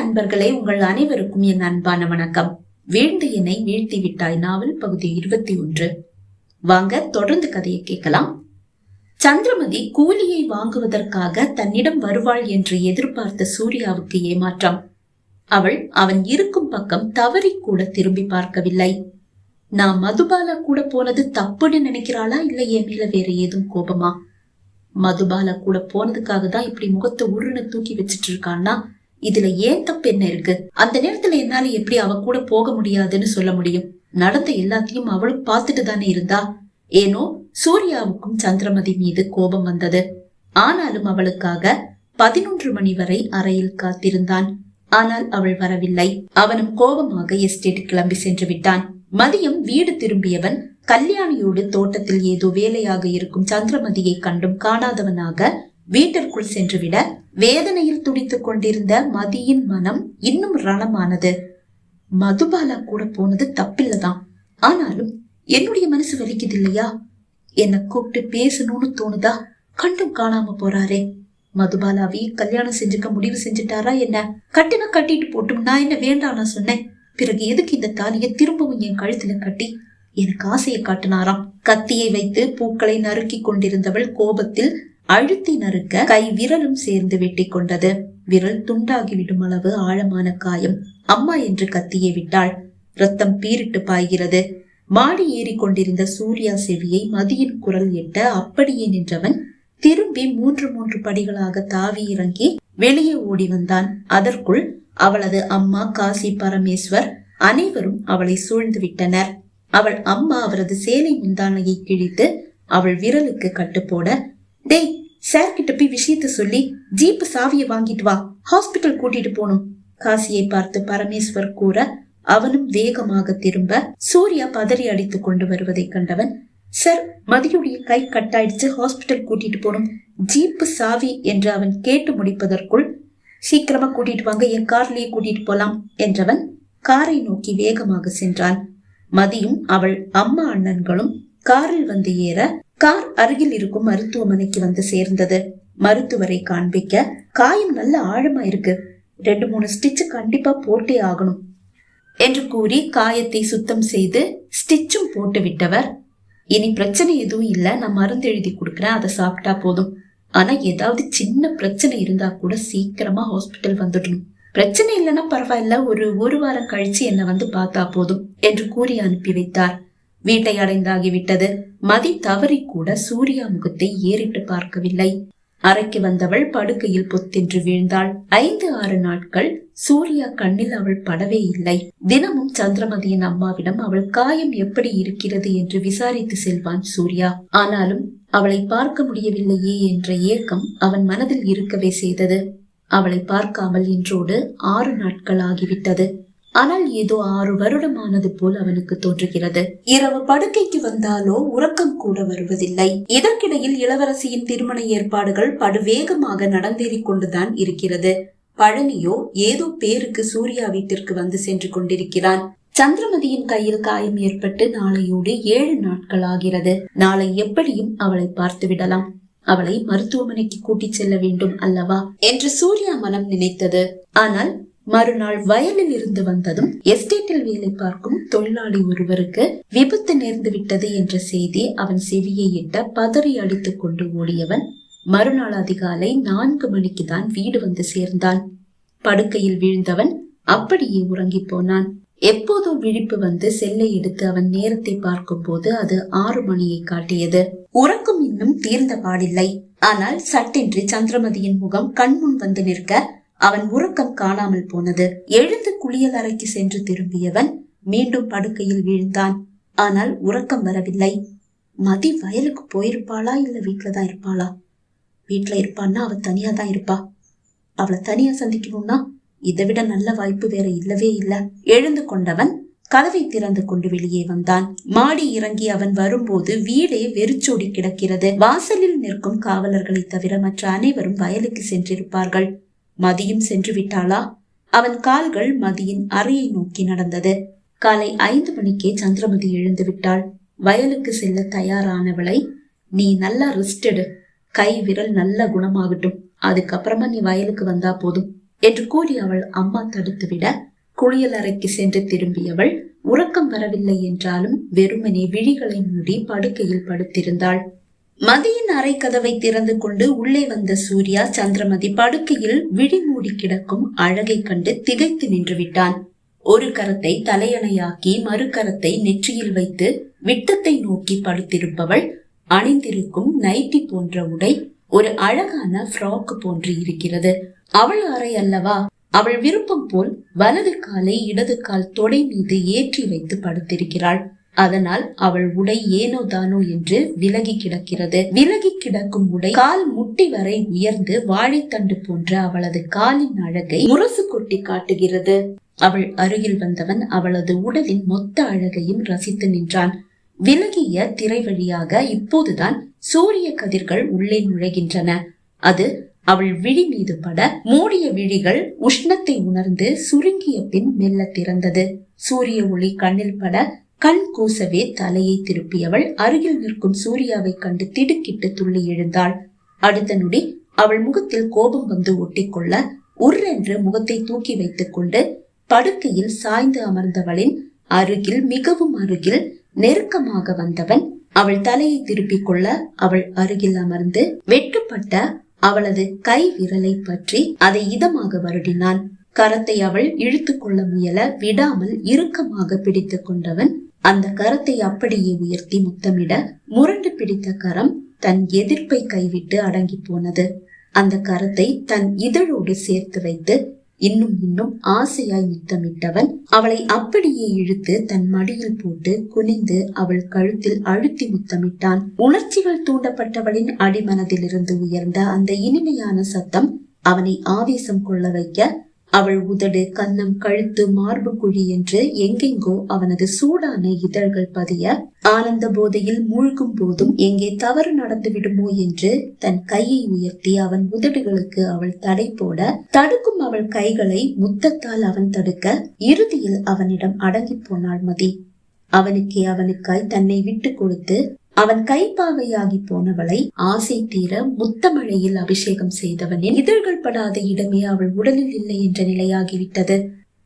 அன்பர்களே உங்கள் அனைவருக்கும் என் அன்பான வணக்கம். வீழ்ந்து என்னை வீழ்த்தி விட்டாய் நாவல் பகுதி இருபத்தி ஒன்று. வாங்க தொடர்ந்து கதையை கேட்கலாம். சந்திரமதி கூலியை வாங்குவதற்காக தன்னிடம் வருவாள் என்று எதிர்பார்த்த சூர்யாவுக்கு ஏமாற்றம். அவள் அவன் இருக்கும் பக்கம் தவறி கூட திரும்பி பார்க்கவில்லை. நான் மதுபாலா கூட போனது தப்புன்னு நினைக்கிறாளா இல்ல என் மேல வேற ஏதும் கோபமா? மதுபாலா கூட போனதுக்காக தான் இப்படி முகத்தை உருன்னு தூக்கி வச்சிட்டு இருக்கான்னா இதுல ஏன் தப்பு என்ன இருக்கு? அந்த நேரத்துல என்னால எப்படி அவ கூட போக முடியாதுன்னு சொல்ல முடியும்? நடந்த எல்லாத்தையும் அவளும் பார்த்துட்டு தானே இருந்தா? ஏனோ சூர்யாவுக்கும் சந்திரமதி மீது கோபம் வந்தது. ஆனாலும் அவளுக்காக பதினொன்று மணி வரை அறையில் காத்திருந்தான். ஆனால் அவள் வரவில்லை. அவனும் கோபமாக எஸ்டேட் கிளம்பி சென்று விட்டான். மதியம் வீடு திரும்பியவன் கல்யாணியோடு தோட்டத்தில் ஏதோ வேலையாக இருக்கும் சந்திரமதியை கண்டும் காணாதவனாக வீட்டிற்குள் சென்றுவிட வேதனையில் துடித்துக் கொண்டிருந்த மதியின் மனம் இன்னும் ரணமானது. மதுபாலா கூட போனது தப்பில்லதான். ஆனாலும் என்னுடைய மனசு வலிக்குது இல்லையா என்னை கூப்பிட்டு பேசணும்னு தோணுதா? கண்டும் காணாம போறாரே. மதுபாலாவை கல்யாணம் செஞ்சுக்க முடிவு செஞ்சுட்டாரா என்ன? கட்டினா கட்டிட்டு போட்டும் நான் என்ன வேண்டாம் நான் சொன்னேன். பிறகு எதுக்கு இந்த தாலியை திரும்பவும் என் கழுத்துல கட்டி? எனக்கு ஆசையை காட்டினாராம். கத்தியை வைத்து பூக்களை நறுக்கி கொண்டிருந்தவள் கோபத்தில் அழுத்தி நறுக்க கை விரலும் சேர்ந்து வெட்டி கொண்டது. விரல் துண்டாகிவிடும் அளவு ஆழமான காயம். அம்மா என்று கத்தியே விட்டாள். ரத்தம் பீரிட்டு பாய்கிறது. மாடி ஏறி கொண்டிருந்த சூர்யா செவியை மதியின் குரல் எட்ட அப்படியே நின்றவன் திரும்பி மூன்று மூன்று படிகளாக தாவி இறங்கி வெளியே ஓடி வந்தான். அதற்குள் அவளது அம்மா காசி பரமேஸ்வர் அனைவரும் அவளை சூழ்ந்து விட்டனர். அவள் அம்மா அவரது சேலை முந்தானையை கிழித்து அவள் விரலுக்கு கட்டுப்போட டேய் சார் கிட்ட போய் விஷயத்த சொல்லி ஜீப் சாவியை வாங்கிட்டு வா. ஹாஸ்பிட்டல் கூட்டிட்டு போகணும். காசியை பார்த்து பரமேஸ்வர் கூற அவனும் வேகமாக திரும்ப சூர்யா பதறி அடித்துக் கொண்டு வருவதை கண்டவன் சார் மதியுடைய கை கட்டாயிடுச்சு ஹாஸ்பிட்டல் கூட்டிட்டு போகணும். ஜீப்பு சாவி என்று அவன் கேட்டு முடிப்பதற்குள் சீக்கிரமா கூட்டிட்டு வாங்க என் கார்லயே கூட்டிட்டு போலாம் என்றவன் காரை நோக்கி வேகமாக சென்றான். மதியும் அவள் அம்மா அண்ணன்களும் காரில் வந்து ஏற கார் அருகில் இருக்கும் மருத்துவமனைக்கு வந்து சேர்ந்தது. மருத்துவரை காண்பிக்க காயம் நல்ல ஆழமா இருக்கு. ரெண்டு மூணு ஸ்டிச் கண்டிப்பா போட்டே ஆகணும் என்று கூறி காயத்தை சுத்தம் செய்து ஸ்டிச்சும் போட்டு விட்டவர். இனி பிரச்சனை எதுவும் இல்ல நான் மருந்து எழுதி கொடுக்குறேன் அதை சாப்பிட்டா போதும். ஆனா ஏதாவது சின்ன பிரச்சனை இருந்தா கூட சீக்கிரமா ஹாஸ்பிட்டல் வந்துடணும். பிரச்சனை இல்லைன்னா பரவாயில்ல ஒரு ஒரு வாரம் கழிச்சு என்னை வந்து பார்த்தா போதும் என்று கூறி அனுப்பி வைத்தார். வீட்டை அடைந்தாகிவிட்டது மதி தவறி கூட சூர்யா முகத்தை ஏறிட்டு பார்க்கவில்லை. அறைக்கு வந்தவள் படுக்கையில் பொத்தென்று வீழ்ந்தாள். ஐந்து ஆறு நாட்கள் சூர்யா கண்ணில் அவள் படவே இல்லை. தினமும் சந்திரமதியின் அம்மாவிடம் அவள் காயம் எப்படி இருக்கிறது என்று விசாரித்து செல்வான் சூர்யா. ஆனாலும் அவளை பார்க்க முடியவில்லையே என்ற ஏக்கம் அவன் மனதில் இருக்கவே செய்தது. அவளை பார்க்காமல் இன்றோடு ஆறு நாட்கள் ஆகிவிட்டது. ஆனால் ஏதோ ஆறு வருடமானது போல் அவனுக்கு தோன்றுகிறது. இரவு படுக்கைக்கு வந்தாலோ உறக்கம் கூட வருவதில்லை. இதற்கிடையில் இளவரசியின் திருமண ஏற்பாடுகள் படுவேகமாக நடந்தேறிக் கொண்டுதான் இருக்கிறது. பழனியோ ஏதோ பேருக்கு சூர்யா வீட்டிற்கு வந்து சென்று கொண்டிருக்கிறான். சந்திரமதியின் கையில் காயம் ஏற்பட்டு நாளையோடு ஏழு நாட்கள் ஆகிறது. நாளை எப்படியும் அவளை பார்த்து விடலாம். அவளை மருத்துவமனைக்கு கூட்டிச் செல்ல வேண்டும் அல்லவா? என்று சூர்யா மனம் நினைத்தது. ஆனால் மறுநாள் வயலில் இருந்து வந்ததும் எஸ்டேட்டில் வேலை பார்க்கும் தொழிலாளி ஒருவருக்கு விபத்து நேர்ந்து விட்டது என்ற செய்தி அவன் செவியை இட்ட பதறி அடித்துக் கொண்டு ஓடியவன் மறுநாள் அதிகாலை நான்கு மணிக்கு தான் வீடு வந்து சேர்ந்தான். படுக்கையில் வீழ்ந்தவன் அப்படியே உறங்கி போனான். எப்போதோ விழிப்பு வந்து செல்லை எடுத்து அவன் நேரத்தை பார்க்கும் போது அது ஆறு மணியை காட்டியது. உறக்கம் இன்னும் தீர்ந்த பாடில்லை. ஆனால் சட்டென்று சந்திரமதியின் முகம் கண்முன் வந்து நிற்க அவன் உறக்கம் காணாமல் போனது. எழுந்து குளியல் அறைக்கு சென்று திரும்பியவன் மீண்டும் படுக்கையில் வீழ்ந்தான். ஆனால் உறக்கம் வரவில்லை. மதி வயலுக்கு போயிருப்பாளா இல்ல வீட்டுலதான் இருப்பாளா? வீட்டுல இருப்பான்னா அவ தனியா தான் இருப்பா. அவளை தனியா சந்திக்கணும்னா இதை விட நல்ல வாய்ப்பு வேற இல்லவே இல்ல. எழுந்து கொண்டவன் கதவை திறந்து கொண்டு வெளியே வந்தான். மாடி இறங்கி அவன் வரும்போது வீடே வெறிச்சோடி கிடக்கிறது. வாசலில் நிற்கும் காவலர்களை தவிர மற்ற அனைவரும் வயலுக்கு சென்றிருப்பார்கள். மதியும் சென்று விட்டாளா? அவன் கால்கள் மதியின் அறையை நோக்கி நடந்தது. காலை ஐந்து மணிக்கே சந்திரமதி எழுந்து விட்டாள். வயலுக்கு செல்ல தயாரானவளை நீ நல்லா ரெஸ்ட் எடு. கை விரல் நல்ல குணமாகட்டும். அதுக்கப்புறமா நீ வயலுக்கு வந்தா போதும் என்று கூறி அவள் அம்மா தடுத்துவிட குளியல் அறைக்கு சென்று திரும்பியவள் உறக்கம் வரவில்லை என்றாலும் வெறுமனே விழிகளை மூடி படுக்கையில் படுத்திருந்தாள். மதியின் அறை கதவை திறந்து கொண்டு உள்ளே வந்த சூர்யா சந்திரமதி படுக்கையில் விழிமூடி கிடக்கும் அழகை கண்டு திகைத்து நின்று விட்டான். ஒரு கரத்தை தலையணையாக்கி மறு கரத்தை நெற்றியில் வைத்து விட்டத்தை நோக்கி படுத்திருப்பவள் அணிந்திருக்கும் நைட்டி போன்ற உடை ஒரு அழகான ஃப்ராக் போன்று இருக்கிறது. அவள் அறை அல்லவா? அவள் விருப்பம் போல் வலது காலை இடது கால் தொடை மீது ஏற்றி வைத்து படுத்திருக்கிறாள். அதனால் அவள் உடை ஏனோ தானோ என்று விலகி கிடக்கிறது. விலகி கிடக்கும் உடை கால் முட்டி வரை உயர்ந்து வாழைத்தண்டு போன்ற அவளது காலின் அழகை முரசு கொட்டி காட்டுகிறது. அவள் அருகில் வந்தவன் அவளது உடலின் மொத்த அழகையும் ரசித்து நின்றான். விலகிய திரை வழியாக இப்போதுதான் சூரிய கதிர்கள் உள்ளே நுழைகின்றன. அது அவள் விழி மீது பட மூடிய விழிகள் உஷ்ணத்தை உணர்ந்து சுருங்கிய பின் மெல்ல திறந்தது. சூரிய ஒளி கண்ணில் பட கண் கூசவே தலையை திருப்பியவள் அருகில் நிற்கும் சூர்யாவை கண்டு திடுக்கிட்டு துள்ளி எழுந்தாள். அடுத்த நொடி அவள் முகத்தில் கோபம் வந்து ஒட்டிக்கொள்ள உர்ரென்று முகத்தை தூக்கி வைத்துக் கொண்டு படுக்கையில் சாய்ந்து அமர்ந்தவளின் அருகில் மிகவும் அருகில் நெருக்கமாக வந்தவன் அவள் தலையை திருப்பிக் கொள்ள அவள் அருகில் அமர்ந்து வெட்டுப்பட்ட அவளது கை விரலை பற்றி அதை இதமாக வருடினான். கரத்தை அவள் இழுத்து கொள்ள முயல விடாமல் இறுக்கமாக பிடித்துக் கொண்டவன் அந்த கரத்தை அப்படியே உயர்த்தி முத்தமிட முரண்டு பிடித்த கரம் தன் எதிர்ப்பை கைவிட்டு அடங்கி போனது. அந்த கரத்தை தன் இதழோடு சேர்த்து வைத்து இன்னும் இன்னும் ஆசையாய் முத்தமிட்டவன் அவளை அப்படியே இழுத்து தன் மடியில் போட்டு குனிந்து அவள் கழுத்தில் அழுத்தி முத்தமிட்டான். உணர்ச்சிகள் தூண்டப்பட்டவளின் அடிமனதிலிருந்து உயர்ந்த அந்த இனிமையான சத்தம் அவனை ஆவேசம் கொள்ள வைக்க அவள் உதடு கன்னம் கழுத்து மார்பு குழி என்று எங்கெங்கோ அவனது சூடான இதழ்கள் பதிய ஆனந்த போதையில் மூழ்கும் போதும் எங்கே தவறு நடந்து விடுமோ என்று தன் கையை உயர்த்தி அவன் உதடுகளுக்கு அவள் தடை போட தடுக்கும் அவள் கைகளை முத்தத்தால் அவன் தடுக்க இறுதியில் அவனிடம் அடங்கி போனாள் மதி. அவனுக்கே அவனுக்காய் தன்னை விட்டு கொடுத்து அவன் கைப்பாவையாகி போனவளை ஆசை தீர முத்தமழையில் அபிஷேகம் செய்தவனின் இதழ்கள் படாத இடமே அவள் உடலில் இல்லை என்ற நிலையாகிவிட்டது.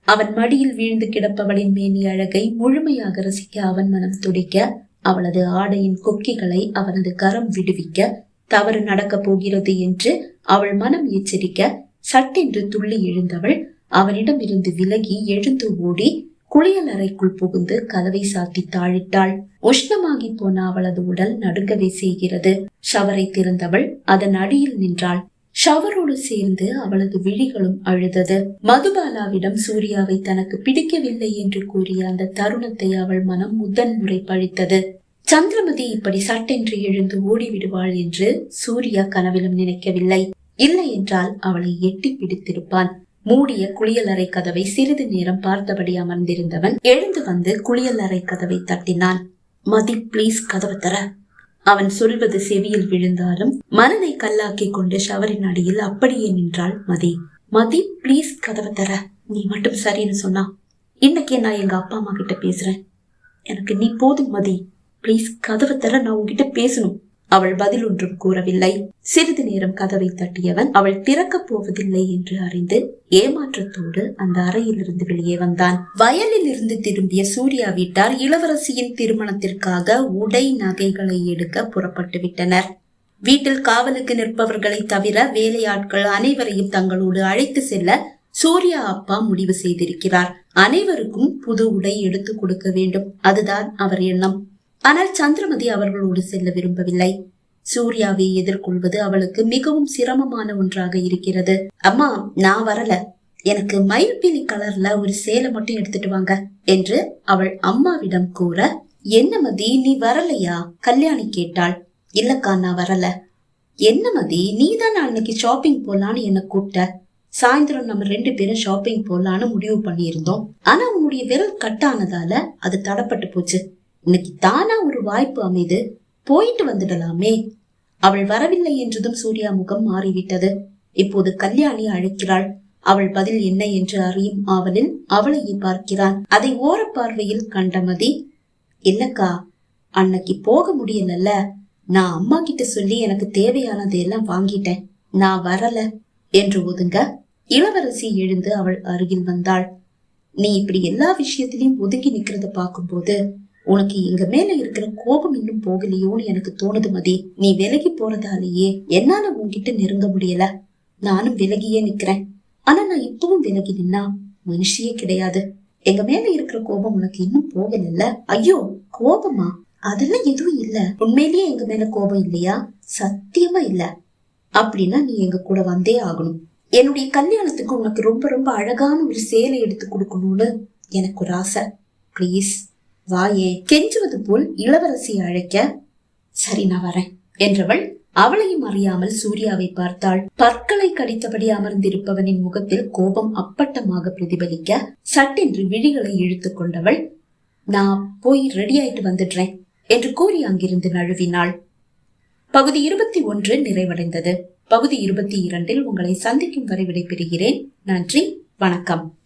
அவன் மடியில் வீழ்ந்து கிடப்பவளின் மேனி அழகை முழுமையாக ரசிக்க அவன் மனம் துடிக்க அவளது ஆடையின் கொக்கிகளை அவனது கரம் விடுவிக்க தவறு நடக்கப் போகிறது என்று அவள் மனம் எச்சரிக்க சட்டென்று துள்ளி எழுந்தவள் அவனிடம் இருந்து விலகி எழுந்து ஓடி குளியல் அறைக்குள் புகுந்து கதவை சாத்தி தாழிட்டாள். உஷ்ணமாகி போன அவளது உடல் நடுங்கவே செய்கிறது. ஷவரை திறந்தவள் அதன் அடியில் நின்றாள். ஷவரோடு சேர்ந்து அவளது விழிகளும் அழுதது. மதுபாலாவிடம் சூர்யாவை தனக்கு பிடிக்கவில்லை என்று கூறிய அந்த தருணத்தை அவள் மனம் முதன் முறை பழித்தது. சந்திரமதி இப்படி சட்டென்று எழுந்து ஓடிவிடுவாள் என்று சூர்யா கனவிலும் நினைக்கவில்லை. இல்லை என்றால் அவளை எட்டி பிடித்திருப்பான். மூடிய குளியலறை கதவை சிறிது நேரம் பார்த்தபடி அமர்ந்திருந்தவன் எழுந்து வந்து குளியலறை கதவை தட்டினான். மதி ப்ளீஸ் கதவு தர. அவன் சொல்வது செவியில் விழுந்தாலும் மனதை கல்லாக்கி கொண்டு ஷவரின் அடியில் அப்படியே நின்றாள் மதி. மதி ப்ளீஸ் கதவை தர. நீ மட்டும் சரின்னு சொன்னா. இன்னைக்கே நான் எங்க அப்பா அம்மா கிட்ட பேசுறேன். எனக்கு நீ போதும் மதி. ப்ளீஸ் கதவை தர நான் உங்ககிட்ட பேசணும். அவள் பதில் ஒன்றும் கூறவில்லை. சிறிது நேரம் கதவை தட்டியவன் அவள் திறக்கப் போவதில்லை என்று அறிந்து ஏமாற்றத்தோடு அந்த அறையிலிருந்து வெளியே வந்தான். வயலில் இருந்து திரும்பிய சூர்யா வீட்டார் இளவரசியின் திருமணத்திற்காக உடை நகைகளை எடுக்க புறப்பட்டு விட்டனர். வீட்டில் காவலுக்கு நிற்பவர்களை தவிர வேலையாட்கள் அனைவரையும் தங்களோடு அழைத்து செல்ல சூர்யா அப்பா முடிவு செய்திருக்கிறார். அனைவருக்கும் புது உடை எடுத்து கொடுக்க வேண்டும். அதுதான் அவர் எண்ணம். ஆனால் சந்திரமதி அவர்களோடு செல்ல விரும்பவில்லை. சூர்யாவை எதிர்கொள்வது அவளுக்கு மிகவும் சிரமமான ஒன்றாக இருக்கிறது. அம்மா நான் வரல. எனக்கு மயில்பிலி கலர்ல ஒரு சேலை மட்டும் எடுத்துட்டு வாங்க என்று அவள் அம்மாவிடம் கூற என்ன மதி நீ வரலையா? கல்யாணி கேட்டாள். இல்லக்கா நான் வரல. என்ன மதி நீ தான் அன்னைக்கு ஷாப்பிங் போலான்னு என்ன கூப்பிட்ட. சாயந்தரம் நம்ம ரெண்டு பேரும் ஷாப்பிங் போலான்னு முடிவு பண்ணியிருந்தோம். ஆனா உன்னுடைய விரல் கட்டானதால அது தடப்பட்டு போச்சு. இன்னைக்கு தானா ஒரு வாய்ப்பு அமைது. போயிட்டு வந்துடலாமே. அவள் வரவில்லை என்றதும் சூர்யா முகம் மாறிவிட்டது. இப்போது கல்யாணி அழைக்கிறாள். அவள் பதில் என்ன என்று அறியும் ஆவலில் அவளையே பார்க்கிறான். அதை ஓர பார்வையில் கண்டமதி இல்லக்கா அன்னைக்கு போக முடியலல்ல. நான் அம்மா கிட்ட சொல்லி எனக்கு தேவையானது எல்லாம் வாங்கிட்டேன். நான் வரல என்று ஒதுங்க இளவரசி எழுந்து அவள் அருகில் வந்தாள். நீ இப்படி எல்லா விஷயத்திலையும் ஒதுங்கி நிக்கிறத பார்க்கும்போது உனக்கு எங்க மேல இருக்கிற கோபம் இன்னும் போகலையோன்னு எனக்கு தோணுது மதி. நீ விலகி போறதாலேயே என்னால உன்கிட்ட நெருங்க முடியல. நானும் விலகியே நிக்கிறேன். ஆனா நான் இப்பவும் விலகி நின்னா மனுஷியே கிடையாது. எங்க மேல இருக்கிற கோபம் உனக்கு இன்னும் போகலல்ல? ஐயோ கோபமா? அதெல்லாம் எதுவும் இல்ல. உண்மையிலேயே எங்க மேல கோபம் இல்லையா? சத்தியமா இல்ல. அப்படின்னா நீ எங்க கூட வந்தே ஆகணும். என்னுடைய கல்யாணத்துக்கு உனக்கு ரொம்ப ரொம்ப அழகான ஒரு சேலை எடுத்து கொடுக்கணும்னு எனக்கு ஒரு ஆசை. ப்ளீஸ் வாயே கெஞ்சுவது போல் இளவரசி அழைக்க சரி நான் வரேன் என்றவள் அவளையும் அறியாமல் சூர்யாவை பார்த்தாள். பற்களை கடித்தபடி அமர்ந்திருப்பவனின் முகத்தில் கோபம் அப்பட்டமாக பிரதிபலிக்க சட்டென்று விழிகளை இழுத்துக் கொண்டவள் நான் போய் ரெடி ஆயிட்டு வந்துடுறேன் என்று கூறி அங்கிருந்து நழுவினாள். பகுதி இருபத்தி ஒன்று நிறைவடைந்தது. பகுதி இருபத்தி இரண்டில் உங்களை சந்திக்கும் வரை விடைபெறுகிறேன். நன்றி வணக்கம்.